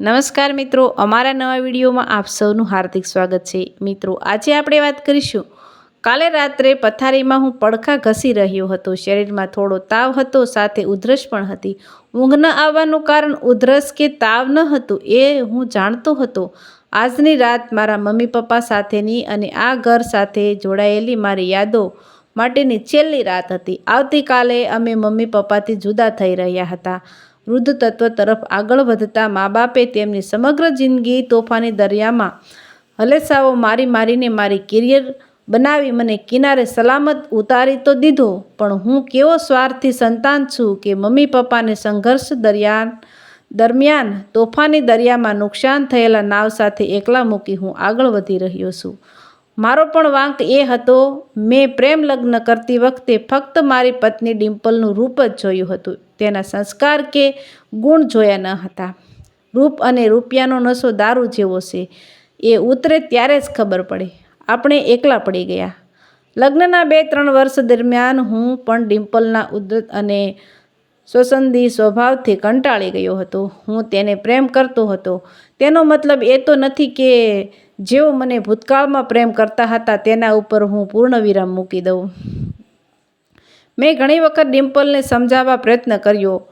નમસ્કાર મિત્રો, અમારા નવા વિડીયોમાં આપ સૌનું હાર્દિક સ્વાગત છે. મિત્રો, આજે આપણે વાત કરીશું. કાલે રાત્રે પથારીમાં હું પડખા ઘસી રહ્યો હતો. શરીરમાં થોડો તાવ હતો, સાથે ઉધરસ પણ હતી. ઊંઘ ન આવવાનું કારણ ઉધરસ કે તાવ ન હતું એ હું જાણતો હતો. આજની રાત મારા મમ્મી પપ્પા સાથેની અને આ ઘર સાથે જોડાયેલી મારી યાદો માટેની છેલ્લી રાત હતી. આવતીકાલે અમે મમ્મી પપ્પાથી જુદા થઈ રહ્યા હતા. વૃદ્ધ તત્વ તરફ આગળ વધતા મા બાપે તેમની સમગ્ર જિંદગી તોફાની દરિયામાં હલેસાઓ મારી મારીને મારી કેરિયર બનાવી મને કિનારે સલામત ઉતારી તો દીધો, પણ હું કેવો સ્વાર્થી સંતાન છું કે મમ્મી પપ્પાને સંઘર્ષ દરિયાન, દરમિયાન તોફાની દરિયામાં નુકસાન થયેલા નાવ સાથે એકલા મૂકી હું આગળ વધી રહ્યો છું. મારો પણ વાંક એ હતો, મેં પ્રેમ લગ્ન કરતી વખતે ફક્ત મારી પત્ની ડિમ્પલનું રૂપ જ જોયું હતું. તેના સંસ્કાર કે ગુણ જોયા ન હતા. રૂપ અને રૂપિયાનો નશો દારૂ જેવો છે. એ ઉતરે ત્યારે જ ખબર પડે. આપણે એકલા પડી ગયા. લગ્નના બે ત્રણ વર્ષ દરમિયાન હું પણ ડિમ્પલના ઉદ્ધત અને સ્વસંદી સ્વભાવથી કંટાળી ગયો હતો. હું તેને પ્રેમ કરતો હતો. તેનો મતલબ એ તો નથી કે જેઓ મને ભૂતકાળમાં પ્રેમ કરતા હતા તેના ઉપર હું પૂર્ણ વિરામ મૂકી દઉં. મેં ઘણી વખત ડિમ્પલને સમજાવવા પ્રયત્ન કર્યો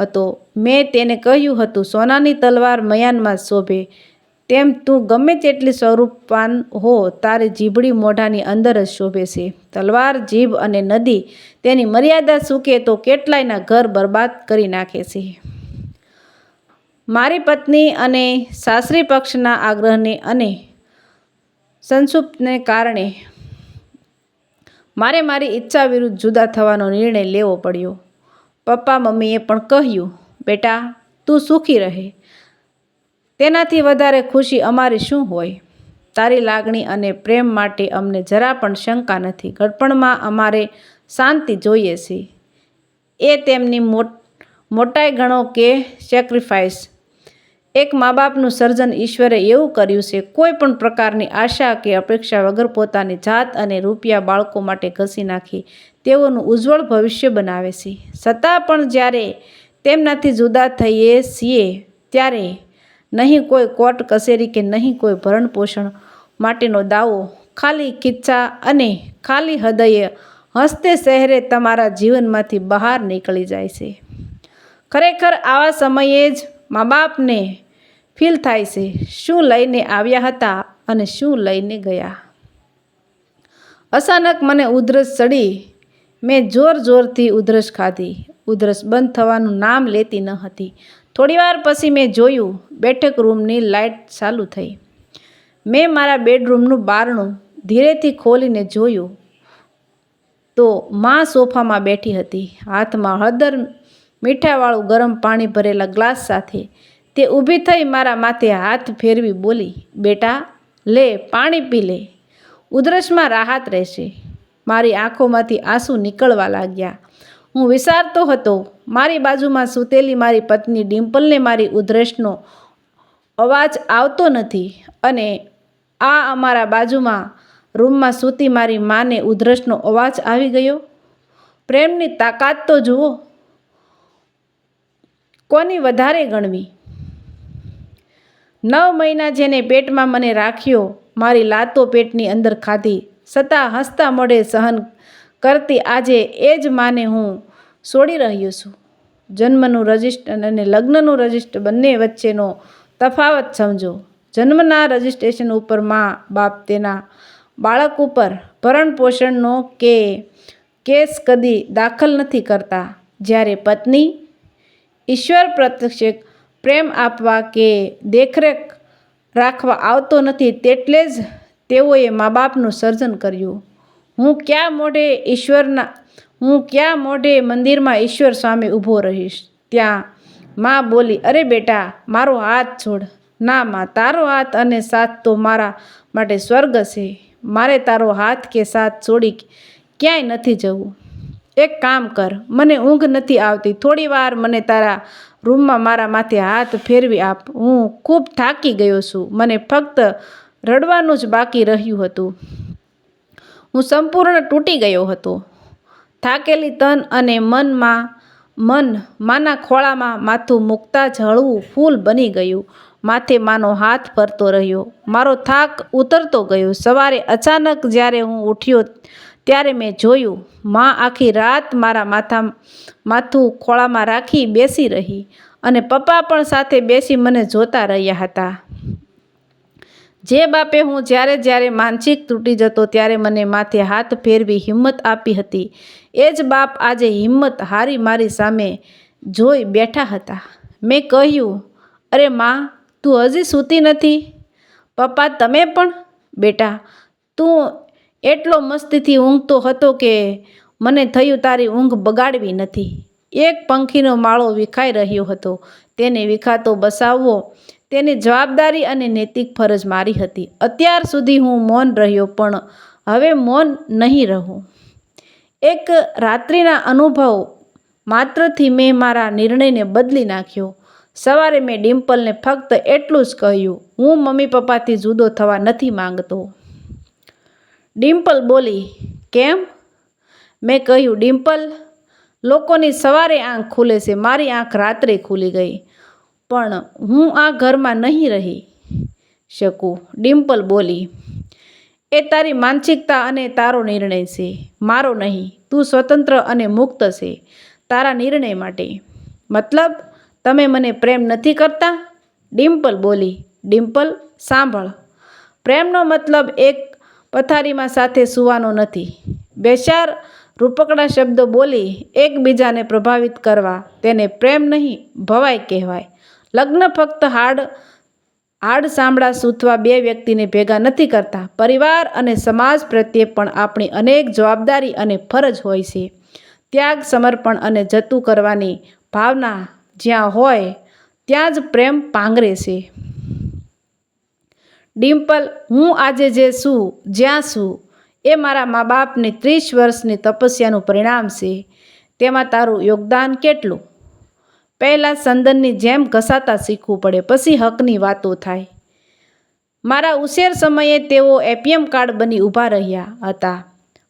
હતો. મેં તેને કહ્યું હતું, સોનાની તલવાર મયાનમાં શોભે. તેમ તું ગમે તેટલી સ્વરૂપવાન હો, તારી જીભડી મોઢાની અંદર જ શોભે છે. તલવાર, જીભ અને નદી તેની મર્યાદા સૂકે તો કેટલાયના ઘર બરબાદ કરી નાખે છે. મારી પત્ની અને સાસરી પક્ષના આગ્રહને અને સંસુપ્તને કારણે મારે મારી ઈચ્છા વિરુદ્ધ જુદા થવાનો નિર્ણય લેવો પડ્યો. પપ્પા મમ્મીએ પણ કહ્યું, બેટા, તું સુખી રહે. તેનાથી વધારે ખુશી અમારી શું હોય? તારી લાગણી અને પ્રેમ માટે અમને જરા પણ શંકા નથી. ગડપણમાં અમારે શાંતિ જોઈએ છે. એ તેમની મોટ, મોટાઈ ગણો કે સેક્રિફાઈસ એક મા બાપનું સર્જન ઈશ્વરે એવું કર્યું છે, કોઈ પણ પ્રકારની આશા કે અપેક્ષા વગર પોતાની જાત અને રૂપિયા બાળકો માટે ઘસી નાખી તેઓનું ઉજ્જવળ ભવિષ્ય બનાવે છે. છતાં પણ જ્યારે તેમનાથી જુદા થઈએ છીએ, ત્યારે નહીં કોઈ કોર્ટ, કચેરી કે નહીં કોઈ ભરણ પોષણ માટેનો દાવો, ખાલી કિચ્છા અને ખાલી હૃદયે હસતે શહેરે તમારા જીવનમાંથી બહાર નીકળી જાય છે. ખરેખર આવા સમયે જ મા બાપને ફીલ થાય છે. શું લઈને આવ્યા હતા અને શું લઈને ગયા? અચાનક મને ઉધરસ ચડી. મેં જોર જોરથી ઉધરસ ખાધી. ઉધરસ બંધ થવાનું નામ લેતી ન હતી. થોડીવાર પછી મેં જોયું, બેઠક રૂમની લાઇટ ચાલુ થઈ. મેં મારા બેડરૂમનું બારણું ધીરેથી ખોલીને જોયું તો માં સોફામાં બેઠી હતી. હાથમાં હળદર મીઠાવાળું ગરમ પાણી ભરેલા ગ્લાસ સાથે તે ઊભી થઈ મારા માથે હાથ ફેરવી બોલી, બેટા, લે, પાણી પી લે. ઉધરસમાં રાહત રહેશે. મારી આંખોમાંથી આંસુ નીકળવા લાગ્યા. હું વિચારતો હતો. મારી બાજુમાં સૂતેલી મારી પત્ની ડિમ્પલને મારી ઉધરસનો અવાજ આવતો નથી અને આ અમારા બાજુમાં રૂમમાં સૂતી મારી માને ઉધરસનો અવાજ આવી ગયો. પ્રેમની તાકાત તો જુઓ. કોની વધારે ગણવી? નવ મહિના જેને પેટમાં મને રાખ્યો, મારી લાતો પેટની અંદર ખાધી. છતાં હસતા મોઢે સહન કરતી આજે એ જ માને હું છોડી રહ્યો છું. જન્મનું રજિસ્ટર અને લગ્નનું રજિસ્ટર બંને વચ્ચેનો તફાવત સમજો. જન્મના રજિસ્ટ્રેશન ઉપર મા બાપ તેના બાળક ઉપર ભરણ પોષણનો કે કેસ કદી દાખલ નથી કરતા. જ્યારે પત્ની ઈશ્વર પ્રત્યક્ષ પ્રેમ આપવા કે દેખરેખ રાખવા આવતો નથી તેટલે જ તેઓએ મા બાપનું સર્જન કર્યું. હું ક્યાં મોઢે ઈશ્વરના, હું ક્યાં મોઢે મંદિરમાં ઈશ્વર સ્વામી ઊભો રહીશ? ત્યાં માં બોલી, અરે બેટા, મારો હાથ છોડ. ના માં, તારો હાથ અને સાથ તો મારા માટે સ્વર્ગ છે. મારે તારો હાથ કે સાથ છોડી ક્યાંય નથી જવું. એક કામ કર. મને ઊંઘ નથી આવતી. થોડી વાર મને તારા રૂમમાં મારા માથે હાથ ફેરવી આપ. હું ખૂબ થાકી ગયો છું. મને ફક્ત રડવાનું જ બાકી રહ્યું હતું. હું સંપૂર્ણ તૂટી ગયો હતો. થાકેલી તન અને મનમાં, મન માના ખોળામાં માથું મૂકતા જ હળવું ફૂલ બની ગયું. માથે માનો હાથ ફરતો રહ્યો. મારો થાક ઉતરતો ગયો. સવારે અચાનક જ્યારે હું ઉઠ્યો ત્યારે મેં જોયું, માં આખી રાત મારા માથા, માથું ખોળામાં રાખી બેસી રહી અને પપ્પા પણ સાથે બેસી મને જોતા રહ્યા હતા. જે બાપે હું જ્યારે જ્યારે માનસિક તૂટી જતો ત્યારે મને માથે હાથ ફેરવી હિંમત આપી હતી. એ જ બાપ આજે હિંમત હારી મારી સામે જોઈ બેઠા હતા. મેં કહ્યું, અરે માં, તું હજી સૂતી નથી? પપ્પા, તમે પણ? બેટા, તું એટલો મસ્તીથી ઊંઘતો હતો કે મને થયું તારી ઊંઘ બગાડવી નથી. એક પંખીનો માળો વિખાઈ રહ્યો હતો. તેને વિખાતો બસાવવો, તેની જવાબદારી અને નૈતિક ફરજ મારી હતી. અત્યાર સુધી હું મૌન રહ્યો પણ હવે મૌન નહીં રહું. એક રાત્રિના અનુભવ માત્રથી મેં મારા નિર્ણયને બદલી નાખ્યો. સવારે મેં ડિમ્પલને ફક્ત એટલું જ કહ્યું, હું મમ્મી પપ્પાથી જુદો થવા નથી માંગતો. ડિમ્પલ બોલી, કેમ? મેં કહ્યું, ડિમ્પલ, લોકોની સવારે આંખ ખુલે છે, મારી આંખ રાત્રે ખુલી ગઈ, પણ હું આ ઘરમાં નહીં રહી શકું. ડિમ્પલ બોલી, એ તારી માનસિકતા અને તારો નિર્ણય છે, મારો નહીં, તું સ્વતંત્ર અને મુક્ત છે, તારા નિર્ણય માટે. મતલબ, તમે મને પ્રેમ નથી કરતા? ડિમ્પલ બોલી, ડિમ્પલ, સાંભળ, પ્રેમનો મતલબ એક પથારીમાં સાથે સૂવાનો નથી. બેચાર રૂપકડા શબ્દો બોલી એકબીજાને પ્રભાવિત કરવા તેને પ્રેમ નહીં ભવાય કહેવાય. લગ્ન ફક્ત હાડ હાડ સાંભળા સૂથવા બે વ્યક્તિને ભેગા નથી કરતા. પરિવાર અને સમાજ પ્રત્યે પણ આપણી અનેક જવાબદારી અને ફરજ હોય છે. ત્યાગ, સમર્પણ અને જતું કરવાની ભાવના જ્યાં હોય, ત્યાં જ પ્રેમ પાંગરે છે. ડિમ્પલ, હું આજે જે છું, જ્યાં છું, એ મારા મા બાપની ત્રીસ વર્ષની તપસ્યાનું પરિણામ છે. તેમાં તારું યોગદાન કેટલું? પહેલાં સંદનની જેમ ઘસાતા શીખવું પડે, પછી હકની વાતો થાય. મારા ઉછેર સમયે તેઓ એપીએમ કાર્ડ બની ઊભા રહ્યા હતા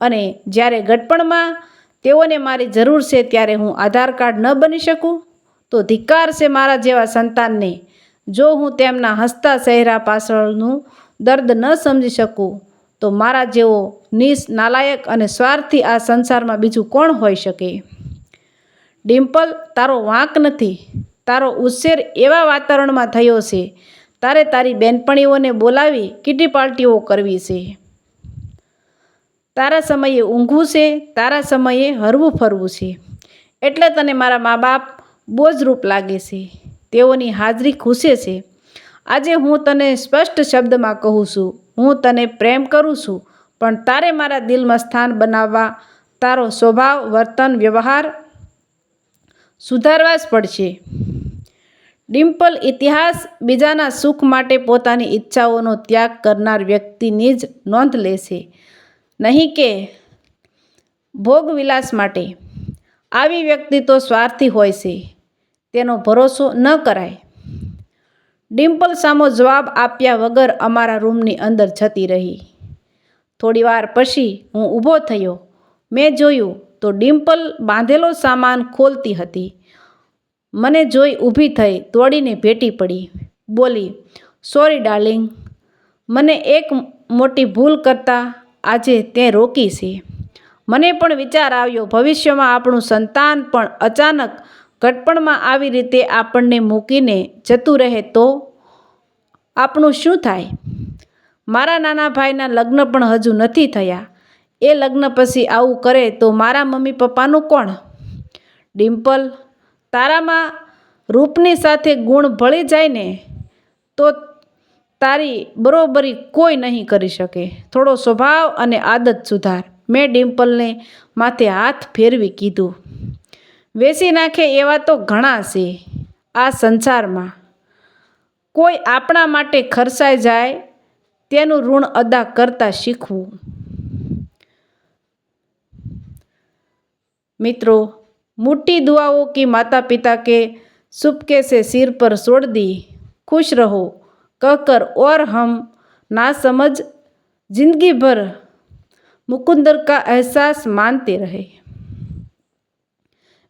અને જ્યારે ગટપણમાં તેઓને મારી જરૂર છે ત્યારે હું આધાર કાર્ડ ન બની શકું? તો ધિક્કાર છે મારા જેવા સંતાનને. જો હું તેમના હસતા ચહેરા પાછળનું દર્દ ન સમજી શકું, તો મારા જેવો નિસ નાલાયક અને સ્વાર્થી આ સંસારમાં બીજું કોણ હોઈ શકે? ડિમ્પલ, તારો વાંક નથી. તારો ઉછેર એવા વાતાવરણમાં થયો છે, તારે તારી બેનપણીઓને બોલાવી કીટી પાર્ટીઓ કરવી છે. તારા સમયે ઊંઘવું છે, તારા સમયે હરવું ફરવું છે. એટલે તને મારા મા બાપ બોજરૂપ લાગે છે. તેઓની હાજરી ખુશે છે. આજે હું તને સ્પષ્ટ શબ્દમાં કહું છું, હું તને પ્રેમ કરું છું, પણ તારે મારા દિલમાં સ્થાન બનાવવા, તારો સ્વભાવ, વર્તન, વ્યવહાર સુધારવા જ પડશે. ડિમ્પલ ઇતિહાસ બીજાના સુખ માટે પોતાની ઈચ્છાઓનો ત્યાગ કરનાર વ્યક્તિની જ નોંધ લેશે નહીં કે ભોગવિલાસ માટે. આવી વ્યક્તિ તો સ્વાર્થી હોય છે. તેનો ભરોસો ન કરાય. ડિમ્પલ સામો જવાબ આપ્યા વગર અમારા રૂમની અંદર જતી રહી. થોડીવાર પછી હું ઊભો થયો. મેં જોયું તો ડિમ્પલ બાંધેલો સામાન ખોલતી હતી. મને જોઈ ઊભી થઈ તોડીને ભેટી પડી. બોલી, સોરી ડાર્લિંગ, મને એક મોટી ભૂલ કરતાં આજે તે રોકી છે. મને પણ વિચાર આવ્યો, ભવિષ્યમાં આપણું સંતાન પણ અચાનક ઘટપણમાં આવી રીતે આપણને મૂકીને જતું રહે તો આપણું શું થાય? મારા નાના ભાઈના લગ્ન પણ હજુ નથી થયા. એ લગ્ન પછી આવું કરે તો મારા મમ્મી પપ્પાનું કોણ? ડિમ્પલ, તારામાં રૂપની સાથે ગુણ ભળી જાય ને, તો તારી બરોબરી કોઈ નહીં કરી શકે. થોડો સ્વભાવ અને આદત સુધાર. મેં ડિમ્પલને માથે હાથ ફેરવી કીધું. વેચી નાખે એવા તો ઘણા છે આ સંસારમાં કોઈ આપણા માટે ખર્ચાઈ જાય તેનું ઋણ અદા કરતાં શીખવું મિત્રો मोटी दुआओं की माता पिता के चुपके से सिर पर छोड़ दी खुश रहो कहकर और हम ना समझ जिंदगी भर मुकुंदर का एहसास मानते रहे